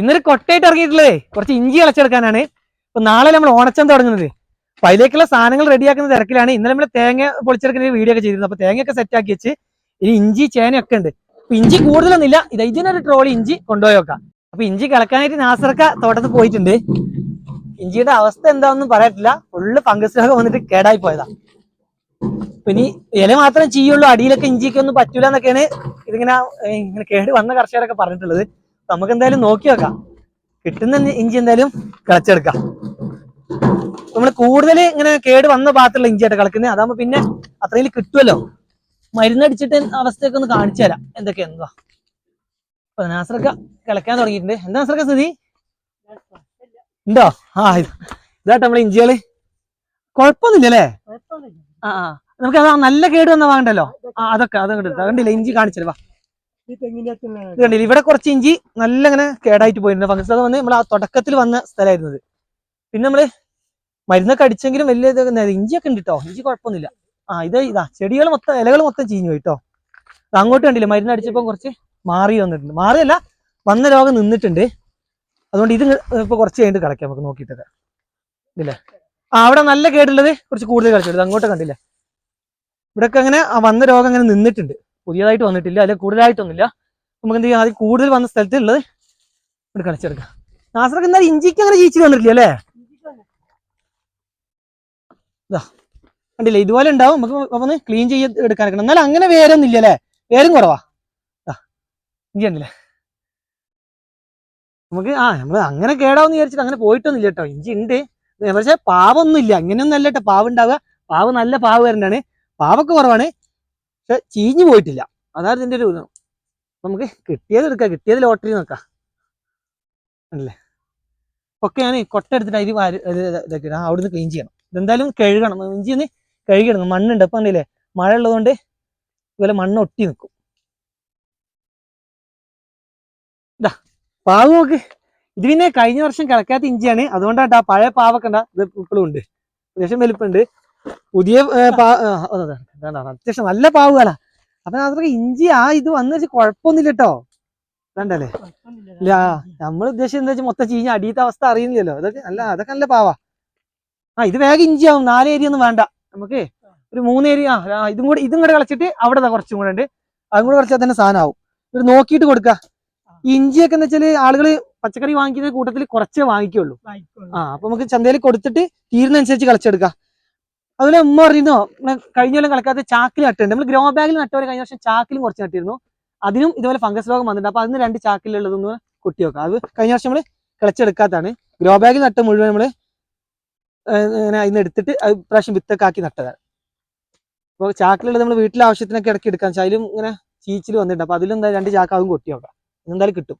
ഇന്നൊരു കൊട്ടയായിട്ട് ഇറങ്ങിയിട്ടില്ലേ കുറച്ച് ഇഞ്ചി ഇളച്ചെടുക്കാനാണ്. ഇപ്പൊ നാളെ നമ്മൾ ഓണച്ചന്ത തുടങ്ങുന്നത്. അപ്പൊ അതിലേക്കുള്ള സാധനങ്ങൾ റെഡിയാക്കുന്ന തിരക്കിലാണ്. ഇന്നലെ നമ്മൾ തേങ്ങ പൊളിച്ചെടുക്കുന്ന വീഡിയോ ഒക്കെ ചെയ്തിരുന്നു. അപ്പൊ തേങ്ങയൊക്കെ സെറ്റ് ആക്കി വെച്ച് ഇനി ഇഞ്ചി ചേനയൊക്കെ ഉണ്ട്. അപ്പൊ ഇഞ്ചി കൂടുതലൊന്നുമില്ല. ഇത് ഇതിനൊരു ട്രോളി ഇഞ്ചി കൊണ്ടുപോയി നോക്കാം അപ്പൊ ഇഞ്ചി കിളക്കാനായിട്ട് നാസർക്ക തോട്ടത്തിൽ പോയിട്ടുണ്ട്. ഇഞ്ചിയുടെ അവസ്ഥ എന്താണെന്നും പറയത്തില്ല. ഫുള്ള് ഫംഗസ് രോഗം വന്നിട്ട് കേടായി പോയതാ. ഇനി ഇല മാത്രം ചെയ്യുള്ളൂ അടിയിലൊക്കെ ഇഞ്ചിക്കൊന്നും പറ്റൂല എന്നൊക്കെയാണ് ഇതിങ്ങനെ ഇങ്ങനെ കേട് വന്ന കർഷകരൊക്കെ പറഞ്ഞിട്ടുള്ളത്. നമുക്ക് എന്തായാലും നോക്കി വെക്കാം. കിട്ടുന്ന ഇഞ്ചി എന്തായാലും കളച്ചെടുക്കാം. നമ്മൾ കൂടുതൽ ഇങ്ങനെ കേട് വന്ന ഭാഗത്തുള്ള ഇഞ്ചിയായിട്ട് കളിക്കുന്നത് അതാകുമ്പോ പിന്നെ അത്രയിൽ കിട്ടുമല്ലോ മരുന്നടിച്ചിട്ട് അവസ്ഥയൊക്കെ ഒന്ന് കാണിച്ചു തരാം. എന്തൊക്കെയാ എന്താ അപ്പൊ നാസറക്ക കിളക്കാൻ തുടങ്ങിയിട്ടുണ്ട്. എന്താ നാസറക്ക സ്ഥിതി? ഉണ്ടോ? ആ ഇത് ഇതാട്ടോ നമ്മളെ ഇഞ്ചികൾ. കുഴപ്പമൊന്നുമില്ല. അല്ലേ ആ. നമുക്ക് അതാ നല്ല കേട് വന്ന വാങ്ങണ്ടല്ലോ? ആ അതൊക്കെ അതൊക്കെ കണ്ടില്ല? ഇഞ്ചി കാണിച്ചല്ലേ. വാ. ഇത് കണ്ടില്ല ഇവിടെ കുറച്ച് ഇഞ്ചി നല്ല ഇങ്ങനെ കേടായിട്ട് പോയിട്ടുണ്ട്. ഫംഗസ് വന്ന് നമ്മൾ ആ തുടക്കത്തിൽ വന്ന സ്ഥലമായിരുന്നത്. പിന്നെ നമ്മൾ മരുന്നൊക്കെ അടിച്ചെങ്കിലും വലിയ ഇത് ഇഞ്ചിയൊക്കെ ഉണ്ട് കേട്ടോ ഇഞ്ചി കുഴപ്പമൊന്നുമില്ല. ആ ഇത് ഇതാ ചെടികൾ മൊത്തം ഇലകൾ മൊത്തം ചീഞ്ഞു പോയി കേട്ടോ അങ്ങോട്ട് കണ്ടില്ല മരുന്ന് അടിച്ചപ്പോൾ കുറച്ച് മാറി വന്നിട്ടുണ്ട്. മാറിയല്ല വന്ന രോഗം നിന്നിട്ടുണ്ട്. അതുകൊണ്ട് ഇത് ഇപ്പൊ കുറച്ച് കഴിഞ്ഞിട്ട് കളക്കാം നമുക്ക് നോക്കിയിട്ടൊക്കെ. ഇല്ലേ? ആ അവിടെ നല്ല കേടുള്ളത് കുറച്ച് കൂടുതൽ കളിച്ചിട്ടുണ്ട് അങ്ങോട്ട് കണ്ടില്ല? ഇവിടെയൊക്കെ അങ്ങനെ ആ വന്ന രോഗം അങ്ങനെ നിന്നിട്ടുണ്ട്. പുതിയതായിട്ട് വന്നിട്ടില്ല അല്ലെങ്കിൽ കൂടുതലായിട്ടൊന്നുമില്ല. നമുക്ക് എന്ത് ചെയ്യാം? അതിൽ കൂടുതൽ വന്ന സ്ഥലത്ത് ഉള്ളത് ഇവിടെ കളിച്ചെടുക്കാം നാസറൊക്കെ എന്നാലും ഇഞ്ചിക്ക് അങ്ങനെ ജീവിച്ചു വന്നിട്ടില്ല അല്ലേ? ഇതാ കണ്ടില്ലേ? ഇതുപോലെ ഉണ്ടാവും. നമുക്ക് ഒന്ന് ക്ലീൻ ചെയ്ത് എടുക്കാനൊക്കെ. എന്നാൽ അങ്ങനെ വേരൊന്നും ഇല്ല അല്ലേ? വേരും കുറവാ. ഇഞ്ചി നമുക്ക് ആ നമ്മൾ അങ്ങനെ കേടാവെന്ന് വിചാരിച്ചിട്ട് അങ്ങനെ പോയിട്ടൊന്നുമില്ല കേട്ടോ. ഇഞ്ചി ഉണ്ട്. പക്ഷേ പാവൊന്നും ഇല്ല അങ്ങനെയൊന്നും അല്ല കേട്ടോ. പാവ് ഉണ്ടാവുക പാവ് നല്ല പാവ് വരണ്ടാണ് പാവൊക്കെ കുറവാണ്. പക്ഷെ ചീഞ്ഞു പോയിട്ടില്ല. അതാണ് ഇതിന്റെ ഒരു നമുക്ക് കിട്ടിയത് എടുക്കാം. കിട്ടിയത് ലോട്ടറി നോക്കാം. അല്ലേ? ഒക്കെ ഞാൻ കൊട്ട എടുത്തിട്ട് അരി വാരി ഇത് അവിടെ. അവിടുന്ന് ക്ലീൻ ചെയ്യണം. ഇതെന്തായാലും കഴുകണം. ഇഞ്ചി ഒന്ന് കഴുകിയിടണം. മണ്ണുണ്ട്. അപ്പൊ കണ്ടില്ലേ? മഴ ഉള്ളതുകൊണ്ട് ഇതുപോലെ മണ്ണ് ഒട്ടി നിൽക്കും. ഇതാ പാവ് നോക്ക്. ഇത് പിന്നെ കഴിഞ്ഞ വർഷം കിളക്കാത്ത ഇഞ്ചിയാണ്. അതുകൊണ്ടാട്ടാ പഴയ പാവൊക്കെ ഉണ്ടാ ഇത് ഇപ്പോഴും ഉണ്ട്. അത്യാവശ്യം വലിപ്പമുണ്ട്. പുതിയ. അത്യാവശ്യം നല്ല പാവുകളാ. അപ്പൊ അതൊക്കെ ഇഞ്ചി ആ ഇത് വന്നു വെച്ച് കുഴപ്പമൊന്നുമില്ല കേട്ടോ വേണ്ടല്ലേ ഇല്ല നമ്മൾ ഉദ്ദേശിച്ചത് എന്താ വെച്ചാൽ മൊത്തം ചീഞ്ഞ അടിയത്തെ അവസ്ഥ അറിയുന്നില്ലല്ലോ. അതൊക്കെ അല്ല അതൊക്കെ നല്ല പാവാ. ആ ഇത് വേഗം ഇഞ്ചി ഇഞ്ചിയാവും. നാല് ഏരിയ ഒന്നും വേണ്ട. നമുക്ക് ഒരു മൂന്ന് ഏരിയ ആ ഇതും കൂടെ ഇതും കൂടെ കളിച്ചിട്ട് അവിടെ കുറച്ചും കൂടെ ഉണ്ട്. അതും കൂടെ കുറച്ചാൽ തന്നെ സാധനം ആവും ഇത് നോക്കിയിട്ട് കൊടുക്ക. ഇഞ്ചിയൊക്കെ എന്ന് വെച്ചാൽ ആളുകൾ പച്ചക്കറി വാങ്ങിക്കുന്ന കൂട്ടത്തിൽ കുറച്ചേ വാങ്ങിക്കുള്ളൂ. ആ അപ്പൊ നമുക്ക് ചന്തയിൽ കൊടുത്തിട്ട് തീരുന്നതനുസരിച്ച് കളിച്ചെടുക്കാം. അതുപോലെ ഉമ്മ പറയുന്നോ. കഴിഞ്ഞ കൊല്ലം കളിക്കാത്ത ചാക്കിൽ നട്ടുണ്ട് നമ്മൾ ഗ്രോ ബാഗിൽ നട്ടവരെ കഴിഞ്ഞ വർഷം ചാക്കിലും കുറച്ച് നട്ടിരുന്നു. അതിനും ഇതുപോലെ ഫംഗസ് രോഗം വന്നിട്ടുണ്ട്. അപ്പൊ അതിന് രണ്ട് ചാക്കിലുള്ളതൊന്ന് കുട്ടി വെക്കാം. അത് കഴിഞ്ഞ വർഷം നമ്മൾ കിളച്ചെടുക്കാത്താണ് ഗ്രോ ബാഗിൽ നട്ട മുഴുവൻ നമ്മൾ ഇങ്ങനെ അതിന് എടുത്തിട്ട് അത് പ്രാവശ്യം വിത്തൊക്കെ ആക്കി നട്ടതാണ്. അപ്പോൾ ചാക്കിലുള്ളത് നമ്മൾ വീട്ടിലെ ആവശ്യത്തിനൊക്കെ ഇടയ്ക്ക് എടുക്കാൻ വെച്ചാൽ അതിലും ഇങ്ങനെ ചീച്ചിൽ വന്നിട്ടുണ്ട്. അപ്പൊ അതിലും രണ്ട് ചാക്ക അതും കൊട്ടി വെക്കാം. എന്തായാലും കിട്ടും.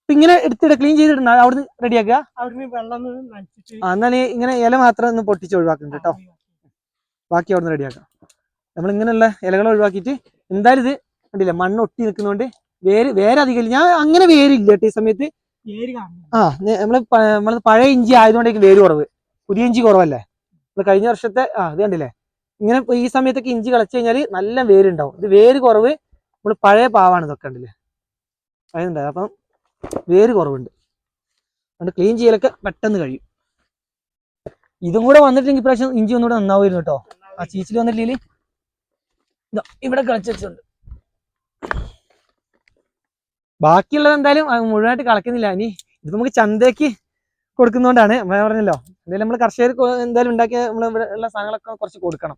അപ്പൊ ഇങ്ങനെ എടുത്തിട്ട് ക്ലീൻ ചെയ്തിട്ടുണ്ട് അവിടുന്ന് റെഡിയാക്കുക ആ എന്നാൽ ഇങ്ങനെ ഇല മാത്രം ഒന്ന് പൊട്ടിച്ച് ഒഴിവാക്കുന്നുണ്ട് കേട്ടോ. ബാക്കി അവിടെ നിന്ന് റെഡിയാക്കാം. നമ്മൾ ഇങ്ങനെയുള്ള ഇലകൾ ഒഴിവാക്കിയിട്ട് എന്തായാലും ഇത് കണ്ടില്ല മണ്ണ് ഒട്ടി നിൽക്കുന്നതുകൊണ്ട് വേര് വേര് അധികം ഞാൻ അങ്ങനെ വേരില്ല കേട്ടോ ഈ സമയത്ത്. ആ നമ്മൾ നമ്മൾ നമ്മൾ പഴയ ഇഞ്ചി ആയതുകൊണ്ടേക്ക് വേര് കുറവ്. പുതിയ ഇഞ്ചി കുറവല്ലേ? നമ്മൾ കഴിഞ്ഞ വർഷത്തെ ആ ഇത് കണ്ടില്ലേ? ഇങ്ങനെ ഈ സമയത്തൊക്കെ ഇഞ്ചി കളച്ചു കഴിഞ്ഞാൽ നല്ല വേരുണ്ടാവും. ഇത് വേര് കുറവ് നമ്മൾ പഴയ പാവാണ് ഇതൊക്കെ കണ്ടില്ലേ? പഴയതുണ്ടാവും അപ്പം വേര് കുറവുണ്ട്. അതുകൊണ്ട് ക്ലീൻ ചെയ്യലൊക്കെ പെട്ടെന്ന് കഴിയും. ഇതും കൂടെ വന്നിട്ടെങ്കിൽ ഇപ്രാവശ്യം ഇഞ്ചി ഒന്നുകൂടെ നന്നാവുമായിരുന്നു കേട്ടോ. ആ ചീച്ചിൽ വന്നിട്ടില്ലെങ്കിൽ ഇവിടെ കളിച്ച് വെച്ചിട്ടുണ്ട്. ബാക്കിയുള്ളത് എന്തായാലും മുഴുവനായിട്ട് കളക്കുന്നില്ല. ഇനി ഇത് നമുക്ക് ചന്തയ്ക്ക് കൊടുക്കുന്നതുകൊണ്ടാണ് പറഞ്ഞല്ലോ. എന്തായാലും നമ്മൾ കർഷകർ എന്തായാലും ഉണ്ടാക്കിയ നമ്മൾ ഇവിടെ ഉള്ള സാധനങ്ങളൊക്കെ കുറച്ച് കൊടുക്കണം.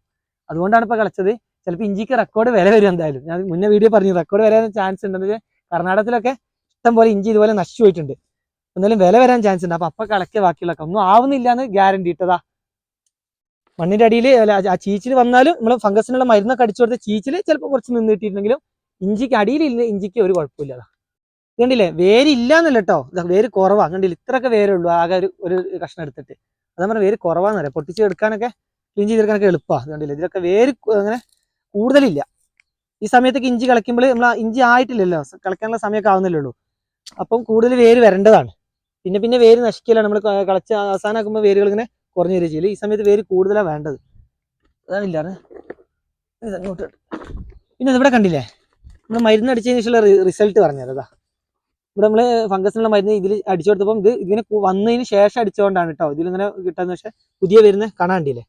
അതുകൊണ്ടാണ് ഇപ്പൊ കളിച്ചത്. ചിലപ്പോൾ ഇഞ്ചിക്ക് റെക്കോർഡ് വില വരും എന്തായാലും. ഞാൻ മുന്നേ വീഡിയോ പറഞ്ഞു റെക്കോർഡ് വരാൻ ചാൻസ് ഉണ്ടെന്ന്. കർണാടകത്തിലൊക്കെ ഇഷ്ടം പോലെ ഇഞ്ചി ഇതുപോലെ നശിച്ചു പോയിട്ടുണ്ട്. എന്തായാലും വില വരാൻ ചാൻസ് ഉണ്ട്. അപ്പൊ അപ്പൊ കളക്കിയ ബാക്കിയുള്ളൊക്കെ ഒന്നും ആവുന്നില്ല എന്ന് ഗ്യാരണ്ടി ഇട്ടതാ. മണ്ണിന്റെ അടിയിൽ ആ ചീച്ചിൽ വന്നാലും നമ്മൾ ഫംഗസിനുള്ള മരുന്നൊക്കെ അടിച്ചു കൊടുത്ത ചീച്ചിൽ ചിലപ്പോൾ കുറച്ച് നിന്ന് കിട്ടിയിട്ടുണ്ടെങ്കിലും ഇഞ്ചിക്ക് അടിയിലില്ല ഇഞ്ചിക്ക് ഒരു കുഴപ്പമില്ല അതാ. കണ്ടില്ലേ? വേര് ഇല്ല എന്നല്ല കേട്ടോ വേര് കുറവാ. കണ്ടില്ല? ഇത്രയൊക്കെ വേരുള്ളൂ. ആകെ ഒരു ഒരു കഷ്ണം എടുത്തിട്ട്. അതാ പറഞ്ഞാൽ വേര് കുറവാന്ന് പറയാം പൊട്ടിച്ച് എടുക്കാനൊക്കെ ക്ലീൻ ചെയ്തെടുക്കാനൊക്കെ എളുപ്പമാണ് കണ്ടില്ലേ? ഇതിലൊക്കെ വേര് അങ്ങനെ കൂടുതലില്ല. ഈ സമയത്തൊക്കെ ഇഞ്ചി കളിക്കുമ്പോൾ നമ്മൾ ഇഞ്ചി ആയിട്ടില്ലല്ലോ. കളിക്കാനുള്ള സമയമൊക്കെ ആവുന്നില്ലല്ലോ അപ്പം കൂടുതൽ വേര് വരേണ്ടതാണ്. പിന്നെ പിന്നെ വേര് നശിക്കില്ല? നമ്മൾ കളച്ച് അവസാനമാക്കുമ്പോൾ വേരുകൾ ഇങ്ങനെ കുറഞ്ഞു വരിക ചെയ്യില്ല ഈ സമയത്ത് വേര് കൂടുതലാണ് വേണ്ടത്. ഇട്ട്. പിന്നെ ഇവിടെ കണ്ടില്ലേ? നമ്മൾ മരുന്ന് അടിച്ചതിന് ശേഷമുള്ള റിസൾട്ട് പറഞ്ഞത്. ഇവിടെ നമ്മൾ ഫംഗസിനുള്ള മരുന്ന് ഇതിൽ അടിച്ചു കൊടുത്തപ്പം ഇത് ഇതിന് വന്നതിന് ശേഷം അടിച്ചുകൊണ്ടാണ് കേട്ടോ ഇതിലിങ്ങനെ കിട്ടാന്ന് പക്ഷെ പുതിയ വരുന്ന കാണാണ്ടില്ലേ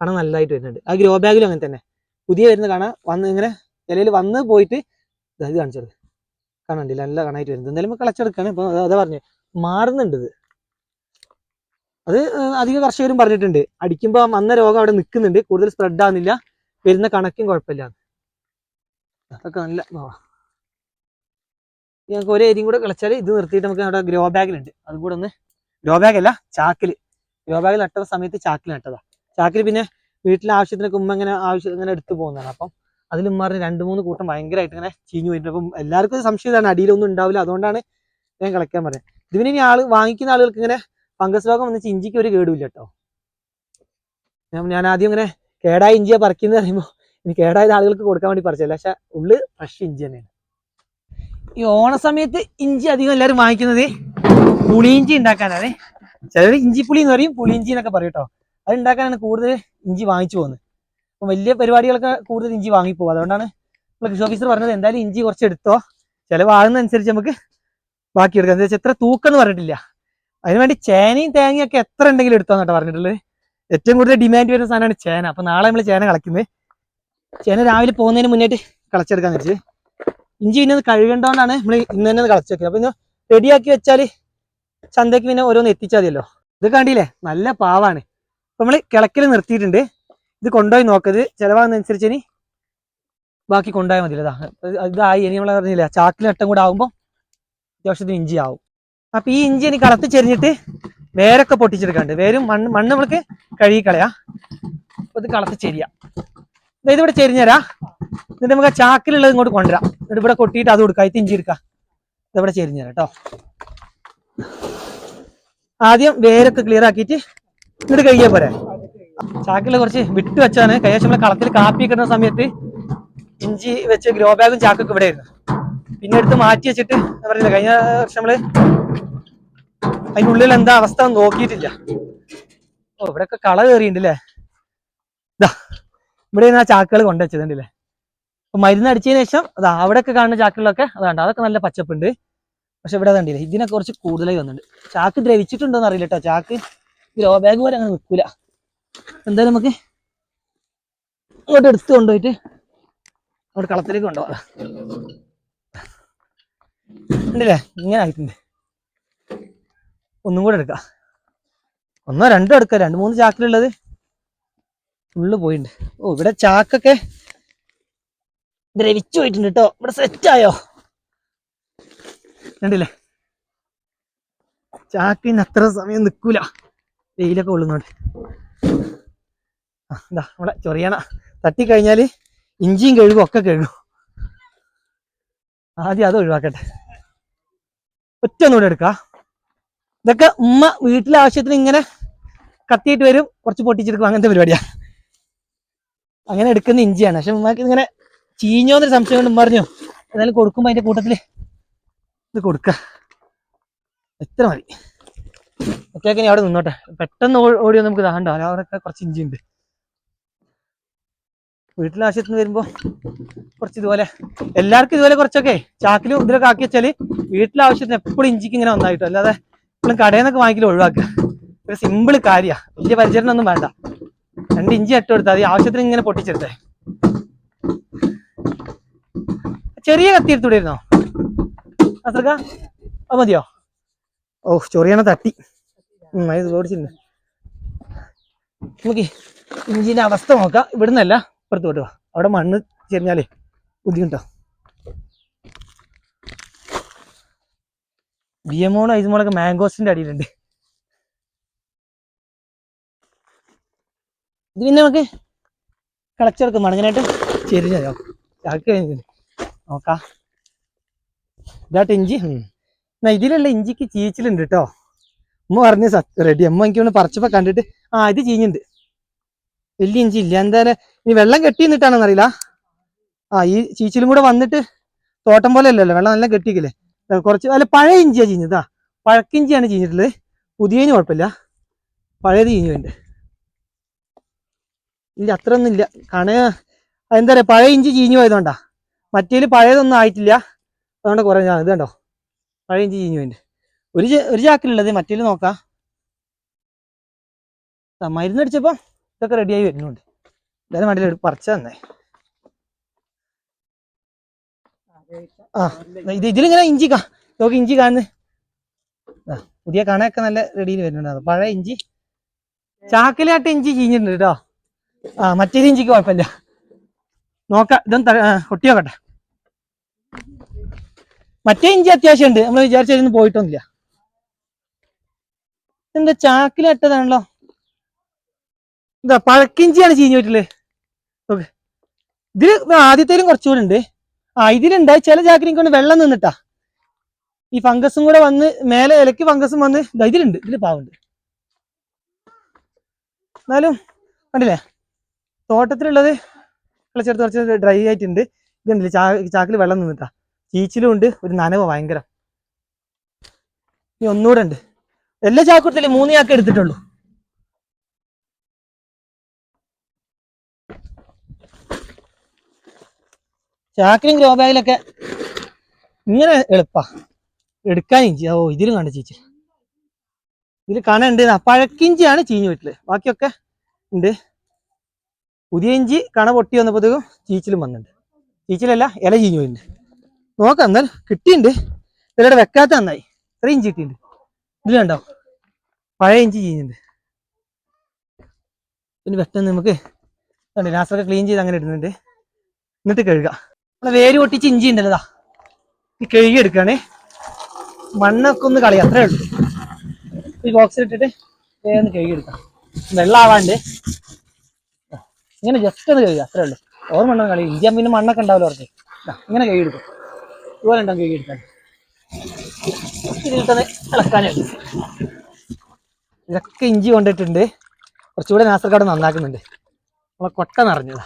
കാണാൻ കണ നല്ലതായിട്ട് വരുന്നുണ്ട്. ആ ഗ്രോ ബാഗിലും അങ്ങനെ തന്നെ. പുതിയ വരുന്ന കാണാൻ വന്ന് ഇങ്ങനെ ഇലയിൽ വന്ന് പോയിട്ട് ഇത് കാണിച്ചത്. കാണണ്ടില്ല നല്ല കാണായിട്ട് വരുന്നത് എന്തായാലും നമ്മൾ കളച്ചെടുക്കാണ്. ഇപ്പൊ അതാ പറഞ്ഞു മാറുന്നുണ്ട് അത് അധിക കർഷകരും പറഞ്ഞിട്ടുണ്ട്. അടിക്കുമ്പോൾ വന്ന രോഗം അവിടെ നിൽക്കുന്നുണ്ട് കൂടുതൽ സ്പ്രെഡ് ആവുന്നില്ല. വരുന്ന കണക്കും കുഴപ്പമില്ല അതൊക്കെ നല്ല. ഞങ്ങൾക്ക് ഒരു ഏരിയും കൂടെ കളിച്ചാൽ ഇത് നിർത്തിയിട്ട് നമുക്ക് അവിടെ ഗ്രോ ബാഗിലുണ്ട്. അതും കൂടെ ഒന്ന് ഗ്രോ ബാഗല്ല ചാക്കിൽ ഗ്രോ ബാഗിൽ നട്ട സമയത്ത് ചാക്കിൽ നട്ടതാ. ചാക്കിൽ പിന്നെ വീട്ടിലെ ആവശ്യത്തിനൊക്കെ ഉമ്മ ഇങ്ങനെ ആവശ്യം ഇങ്ങനെ എടുത്തു പോകുന്നതാണ്. അപ്പം അതിലും ഉമ്മാറിന് രണ്ട് മൂന്ന് കൂട്ടം ഭയങ്കരമായിട്ട് ഇങ്ങനെ ചീഞ്ഞു പോയിട്ടുണ്ട്. അപ്പം എല്ലാവർക്കും സംശയം ഇതാണ്. അടിയിലൊന്നും ഉണ്ടാവില്ല. അതുകൊണ്ടാണ് ഞാൻ കളിക്കാൻ പറയുന്നത്. ഇതിന് ഇനി ആൾ വാങ്ങിക്കുന്ന ആളുകൾക്ക് ഇങ്ങനെ ഫംഗസ് രോഗം വന്നിച്ച് ഇഞ്ചിക്ക് ഒരു കേടുമില്ല കേട്ടോ ഞാൻ- ആദ്യം ഇങ്ങനെ കേടായ ഇഞ്ചിയ പറിക്കുന്നത് പറയുമ്പോൾ ഇനി കേടായത് ആളുകൾക്ക് കൊടുക്കാൻ വേണ്ടി പറിച്ചല്ല പക്ഷെ ഉള്ളു ഫ്രഷ് ഇഞ്ചി തന്നെയാണ്. ഈ ഓണ സമയത്ത് ഇഞ്ചി അധികം എല്ലാവരും വാങ്ങിക്കുന്നത് പുളിയിഞ്ചി ഉണ്ടാക്കാനാണ്. ചിലർ ഇഞ്ചിപ്പുളി എന്ന് പറയും പുളിയിഞ്ചി എന്നൊക്കെ പറയും കേട്ടോ അത് ഉണ്ടാക്കാനാണ് കൂടുതൽ ഇഞ്ചി വാങ്ങിച്ചു പോകുന്നത്. അപ്പം വലിയ പരിപാടികളൊക്കെ കൂടുതൽ ഇഞ്ചി വാങ്ങിപ്പോകും. അതുകൊണ്ടാണ് നമ്മൾ കൃഷി ഓഫീസർ പറഞ്ഞത് എന്തായാലും ഇഞ്ചി കുറച്ച് എടുത്തോ. ചിലവാകുന്നതനുസരിച്ച് നമുക്ക് ബാക്കി എടുക്കാം എന്താ വെച്ചാൽ എത്ര തൂക്കം എന്ന് പറഞ്ഞിട്ടില്ല അതിനുവേണ്ടി ചേനയും തേങ്ങയും ഒക്കെ എത്ര ഉണ്ടെങ്കിലും എടുത്തോന്നാട്ടോ പറഞ്ഞിട്ടുള്ളത്. ഏറ്റവും കൂടുതൽ ഡിമാൻഡ് വരുന്ന സാധനമാണ് ചേന. അപ്പൊ നാളെ നമ്മൾ ചേന കളയ്ക്കുന്നത്. ചേന രാവിലെ പോകുന്നതിന് മുന്നേറ്റ് കളച്ചെടുക്കാന്ന് വെച്ച്. ഇഞ്ചി പിന്നെ ഒന്ന് കഴുകേണ്ടോണ്ടാണ് നമ്മൾ ഇന്ന് തന്നെ കളച്ചു വെക്കുന്നത്. അപ്പൊ റെഡിയാക്കി വെച്ചാൽ ചന്തയ്ക്ക് പിന്നെ ഓരോന്ന് എത്തിച്ചാൽ മതിയല്ലോ. ഇത് കണ്ടില്ലേ? നല്ല പാവാണ്. അപ്പൊ നമ്മൾ കിളക്കിൽ നിർത്തിയിട്ടുണ്ട്. ഇത് കൊണ്ടുപോയി നോക്കത് ചിലവാകുന്നതനുസരിച്ച് ഇനി ബാക്കി കൊണ്ടുപോയാൽ മതിയല്ലോ. ഇതാ ഇതായി ഇനി നമ്മൾ പറഞ്ഞില്ല ചാക്കിൽ നട്ടം കൂടെ ആകുമ്പോൾ അത്യാവശ്യത്തിന് ഇഞ്ചി ആവും അപ്പൊ ഈ ഇഞ്ചി എനിക്ക് കളത്ത് ചെരിഞ്ഞിട്ട് വേരൊക്കെ പൊട്ടിച്ചെടുക്കാണ്ട് വേരും മണ്ണ് മണ്ണ് നമ്മൾക്ക് കഴുകി കളയാ. അപ്പൊ ഇത് കളത്ത് ചെരിയാ. ഇതിവിടെ ചെരിഞ്ഞരാ. എന്നിട്ട് നമുക്ക് ആ ചാക്കിലുള്ളത് ഇങ്ങോട്ട് കൊണ്ടുവരാം. എന്നിട്ട് ഇവിടെ കൊട്ടിയിട്ട് അത് കൊടുക്കാം. ഇത് ഇഞ്ചി എടുക്കാം. ഇതിവിടെ ചെരിഞ്ഞരാ കേട്ടോ ആദ്യം വേരൊക്കെ ക്ലിയർ ആക്കിയിട്ട് എന്നിട്ട് കഴിയാ പോരെ. ചാക്കിൽ കുറച്ച് വിട്ട് വെച്ചാണ്. കൈവശം നമ്മളെ കളത്തിൽ കാപ്പി കിട്ടുന്ന സമയത്ത് ഇഞ്ചി വെച്ച് ഗ്രോ ബാഗും ചാക്കൊക്കെ ഇവിടെ ആയിരുന്നു പിന്നെ എടുത്ത് മാറ്റി വെച്ചിട്ട് പറഞ്ഞില്ല കഴിഞ്ഞ വർഷം നമ്മൾ അതിന്റെ ഉള്ളിൽ എന്താ അവസ്ഥ നോക്കിയിട്ടില്ല. ഓ ഇവിടെയൊക്കെ കള കയറിയിട്ടുണ്ട് അല്ലേ? ഇതാ ഇവിടെ ആ ചാക്കുകൾ കൊണ്ടുവച്ചതുണ്ടല്ലേ അപ്പൊ മരുന്ന് അടിച്ചതിന് ശേഷം അതാ അവിടെയൊക്കെ കാണുന്ന ചാക്കുകളൊക്കെ അതാണ്ട് അതൊക്കെ നല്ല പച്ചപ്പുണ്ട്. പക്ഷെ ഇവിടെ കണ്ടില്ല ഇതിനെ കുറച്ച് കൂടുതലായി വന്നിട്ടുണ്ട്. ചാക്ക് ദ്രവിച്ചിട്ടുണ്ടോ എന്ന് അറിയില്ല കേട്ടോ ചാക്ക് ഗ്രോ ബാഗ് പോലെ അങ്ങനെ നിൽക്കൂല. എന്തായാലും നമുക്ക് ഇങ്ങോട്ട് എടുത്ത് കൊണ്ടുപോയിട്ട് അവിടെ കളത്തിലേക്ക് കൊണ്ടുപോകാം. ഉണ്ടല്ലേ? ഇങ്ങനെ ആയിട്ടുണ്ട്. ഒന്നും കൂടെ എടുക്കാം. ഒന്നോ രണ്ടോ എടുക്കാം. രണ്ട് മൂന്ന് ചാക്കിലുള്ളത് ഫുള്ള് പോയിട്ടുണ്ട് ഓ ഇവിടെ ചാക്കൊക്കെ ദ്രവിച്ചു പോയിട്ടുണ്ട് കേട്ടോ ഇവിടെ സെറ്റ് ആയോ? കണ്ടില്ലേ? ചാക്കിന് അത്ര സമയം നിൽക്കൂല വെയിലൊക്കെ കൊള്ളുന്നുണ്ട്. ആ, എന്താ നമ്മളെ ചൊറിയണ. തട്ടിക്കഴിഞ്ഞാൽ ഇഞ്ചിയും കഴുകും ഒക്കെ കഴുകും. ആദ്യം അത് ഒഴിവാക്കട്ടെ. ഒറ്റ ഒന്നുകൂടെ എടുക്കാം. ഇതൊക്കെ ഉമ്മ വീട്ടിലെ ആവശ്യത്തിന് ഇങ്ങനെ കത്തിയിട്ട് വരും കുറച്ച് പൊട്ടിച്ചെടുക്കും അങ്ങനത്തെ പരിപാടിയാ. അങ്ങനെ എടുക്കുന്ന ഇഞ്ചിയാണ്. പക്ഷെ ഉമ്മക്ക് ഇങ്ങനെ ചീഞ്ഞോന്നൊരു സംശയം കൊണ്ട് പറഞ്ഞു എന്നാലും കൊടുക്കുമ്പോ അതിന്റെ കൂട്ടത്തിൽ ഇത് കൊടുക്ക. എത്ര മതി. ഒറ്റയ്ക്ക് ഇനി അവിടെ നിന്നോട്ടെ. പെട്ടെന്ന് ഓടി നമുക്ക് ദാണ്ടോ അവിടെ കുറച്ച് ഇഞ്ചി ഉണ്ട് വീട്ടിലെ ആവശ്യത്തിന് വരുമ്പോ കുറച്ച് ഇതുപോലെ എല്ലാവർക്കും ഇതുപോലെ കുറച്ചൊക്കെ ചാക്കിലും ഇതിലൊക്കെ ആക്കി വെച്ചാൽ വീട്ടിലെ ആവശ്യത്തിന് എപ്പോഴും ഇഞ്ചിക്ക് ഇങ്ങനെ ഒന്നായിട്ടോ അല്ലാതെ എപ്പോഴും കടയിൽ നിന്നൊക്കെ വാങ്ങിക്കൽ ഒഴിവാക്കുക. ഒരു സിമ്പിൾ കാര്യ. വലിയ പരിചരണം ഒന്നും വേണ്ട. രണ്ട് ഇഞ്ചി ഇട്ട് കൊടുത്താൽ മതി. ആവശ്യത്തിന് ഇങ്ങനെ പൊട്ടിച്ചെടുത്തേ. ചെറിയ കത്തി എടുത്തുവിടായിരുന്നോ അത്രക്ക അത് മതിയോ? ഓ ചൊറിയണ തട്ടി. അത് ഓടിച്ചിട്ടുണ്ട്. നമുക്ക് ഇഞ്ചിന്റെ അവസ്ഥ നോക്കാം. ഇവിടുന്നല്ല. ഇപ്പുറത്ത് വിട്ടുക അവിടെ മണ്ണ് ചെരിഞ്ഞാലേ ബുദ്ധിമുട്ടോ. ബിയമോളും ഐസുമോളൊക്കെ മാംഗോസിന്റെ അടിയിലുണ്ട്. ഇത് പിന്നെ നമുക്ക് കളച്ചെടുക്കും. മണങ്ങനായിട്ട് ചെരിഞ്ഞോ ചാക്ക് കഴിഞ്ഞിട്ടുണ്ട്. നോക്കാം. ഇതാട്ട് ഇഞ്ചി. എന്നാ ഇതിലുള്ള ഇഞ്ചിക്ക് ചീച്ചിലുണ്ട് കേട്ടോ. അമ്മ പറഞ്ഞ് സത്യം റെഡി അമ്മ എനിക്ക് ഒന്ന് പറിച്ചപ്പോ കണ്ടിട്ട് ആ ഇത് ചീഞ്ഞുണ്ട്. വലിയ ഇഞ്ചി ഇല്ല. എന്തായാലും ഇനി വെള്ളം കെട്ടി നിന്നിട്ടാണെന്ന് അറിയില്ല. ആ ഈ ചീച്ചിലും കൂടെ വന്നിട്ട് തോട്ടം പോലെ അല്ലല്ലോ വെള്ളം നല്ല കെട്ടിക്കില്ലേ? കുറച്ച് അല്ല പഴയ ഇഞ്ചിയാണ് ചീഞ്ഞതാ. പഴക്കിഞ്ചിയാണ് ചീഞ്ഞിട്ടുള്ളത്. പുതിയതിന് കുഴപ്പമില്ല. പഴയത് ചീഞ്ഞുണ്ട് ഇല്ല അത്ര ഒന്നും ഇല്ല. കണ എന്താ പറയുക പഴയ ഇഞ്ചി ചീഞ്ഞു പോയതുകൊണ്ടാ. മറ്റേൽ പഴയതൊന്നും ആയിട്ടില്ല. അതുകൊണ്ട് കുറേ ഞാൻ ഇത് കണ്ടോ? പഴയ ഇഞ്ചി ചീഞ്ഞു പോയിട്ടുണ്ട്. ഒരു ഒരു ചാക്കിലുള്ളത് മറ്റേൽ നോക്കാം. ആ, മരുന്നടിച്ചപ്പോ ഇതൊക്കെ റെഡിയായി വരുന്നുണ്ട്. എന്തായാലും വണ്ടിയിൽ പറിച്ച തന്നെ. ആ ഇത് ഇതിലിങ്ങനെ ഇഞ്ചി കാ നോക്ക് ഇഞ്ചി കാണുന്നു. ആ, പുതിയ കണയൊക്കെ നല്ല റെഡിയിൽ വരുന്നുണ്ട്. പഴയ ഇഞ്ചി. ചാക്കിലാട്ട് ഇഞ്ചി ചീഞ്ഞിട്ടുണ്ട് കേട്ടോ. ആ മറ്റേ ഇഞ്ചിക്ക് കുഴപ്പമില്ല. നോക്കാം ഇതൊന്ന് ത- ആ, കൊട്ടി നോക്കട്ടെ. മറ്റേ ഇഞ്ചി അത്യാവശ്യമുണ്ട്. നമ്മൾ വിചാരിച്ചൊന്നും പോയിട്ടൊന്നുമില്ല. എന്താ ചാക്കിലിട്ടതാണല്ലോ? എന്താ പഴക്കിഞ്ചിയാണ് ചീഞ്ഞു പോയിട്ടുള്ളത് ഓക്കെ. ഇതിൽ ആദ്യത്തേലും കുറച്ചുകൂടെ ഉണ്ട്. ആ ഇതിലുണ്ടായി ചില ചാക്കിനെ കൊണ്ട് വെള്ളം നിന്നിട്ടാ. ഈ ഫംഗസും കൂടെ വന്ന് മേലെ ഇലക്ക് ഫംഗസും വന്ന് ഇതിലുണ്ട്. ഇതിൽ പാവുണ്ട്. എന്നാലും കണ്ടില്ലേ? തോട്ടത്തിലുള്ളത് കളിച്ചെടുത്ത് കുറച്ച് ഡ്രൈ ആയിട്ടുണ്ട്. ഇതുണ്ടല്ലേ ചാ ചാക്കിൽ വെള്ളം നിന്നിട്ടാ. ചീച്ചിലും ഉണ്ട്. ഒരു നനവ് ഭയങ്കര. ഇനി ഒന്നുകൂടെ ഉണ്ട്. എല്ലാ ചാക്കുറത്തില്ലേ മൂന്ന് ചാക്ക് എടുത്തിട്ടുള്ളൂ. ചാക്കിലും ഗ്രോ ബാഗിലൊക്കെ ഇങ്ങനെ എളുപ്പാ. എടുക്കാൻ ഇഞ്ചി ഓ ഇതിലും കണ്ട ചീച്ചി. ഇതിൽ കണ ഉണ്ട്. പഴക്കിഞ്ചിയാണ് ചീഞ്ഞു വീട്ടിൽ. ബാക്കിയൊക്കെ ഉണ്ട്. പുതിയ ഇഞ്ചി കണ പൊട്ടി വന്നപ്പോഴത്തേക്കും ചീച്ചിലും വന്നിട്ടുണ്ട്. ചീച്ചിലല്ല ഇല ചീഞ്ഞു പോയിട്ടുണ്ട്. നോക്കാം എന്നാൽ കിട്ടിയിട്ടുണ്ട്. ഇതിലൂടെ വെക്കാത്ത നന്നായി. ഇത്ര ഇഞ്ചി കിട്ടിയിട്ടുണ്ട്. ഇതിൽ കണ്ടോ? പഴയ ഇഞ്ചി ചീഞ്ഞുണ്ട് പിന്നെ പെട്ടെന്ന് നമുക്ക് കണ്ടോ ലാസ്റ്റൊക്കെ ക്ലീൻ ചെയ്ത് അങ്ങനെ ഇടുന്നുണ്ട്. എന്നിട്ട് കഴുകുക നമ്മളെ വേര് പൊട്ടിച്ച് ഇഞ്ചി ഉണ്ടല്ലോ ഈ കഴുകി എടുക്കുകയാണേ. മണ്ണൊക്കെ ഒന്ന് കളി അത്രേ ഉള്ളൂ. ഈ ബോക്സിൽ ഇട്ടിട്ട് വേഗം കഴുകി എടുക്കാം. വെള്ളമാവാണ്ട് ഇങ്ങനെ ജസ്റ്റ് ഒന്ന് കഴുകുക അത്രേ ഉള്ളൂ. ഓർ മണ്ണൊന്നും കളി ഇഞ്ചി പിന്നെ മണ്ണൊക്കെ ഉണ്ടാവില്ല അവർക്ക് ഇങ്ങനെ കഴുകി എടുക്കും. ഇതുപോലെ ഉണ്ടാവും കഴുകി എടുക്കാൻ ഇതിട്ടത് ഇളക്കാനേ ഉള്ളൂ. ഇതൊക്കെ ഇഞ്ചി കൊണ്ടിട്ടുണ്ട്. കുറച്ചുകൂടെ നാസർക്കാട് നന്നാക്കുന്നുണ്ട്. നമ്മളെ കൊട്ട നിറഞ്ഞതാ.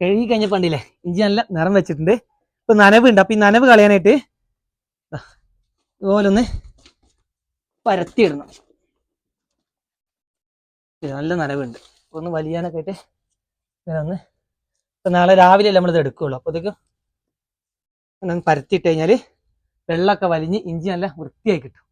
കഴുകി കഴിഞ്ഞ കണ്ടില്ലേ ഇഞ്ചി നല്ല നിറം വെച്ചിട്ടുണ്ട്. ഇപ്പൊ നനവ് ഉണ്ട്. അപ്പൊ ഈ നനവ് കളയാനായിട്ട് ഇതുപോലൊന്ന് പരത്തിയിടണം. നല്ല നനവുണ്ട്. ഒന്ന് വലിയാനൊക്കെ ആയിട്ട് ഇങ്ങനെ ഒന്ന് ഇപ്പൊ നാളെ രാവിലെ നമ്മളിത് എടുക്കുള്ളൂ. അപ്പോഴത്തേക്കും ഇങ്ങനെ പരത്തിയിട്ട് കഴിഞ്ഞാൽ വെള്ളമൊക്കെ വലിഞ്ഞ് ഇഞ്ചി നല്ല വൃത്തിയായി കിട്ടും.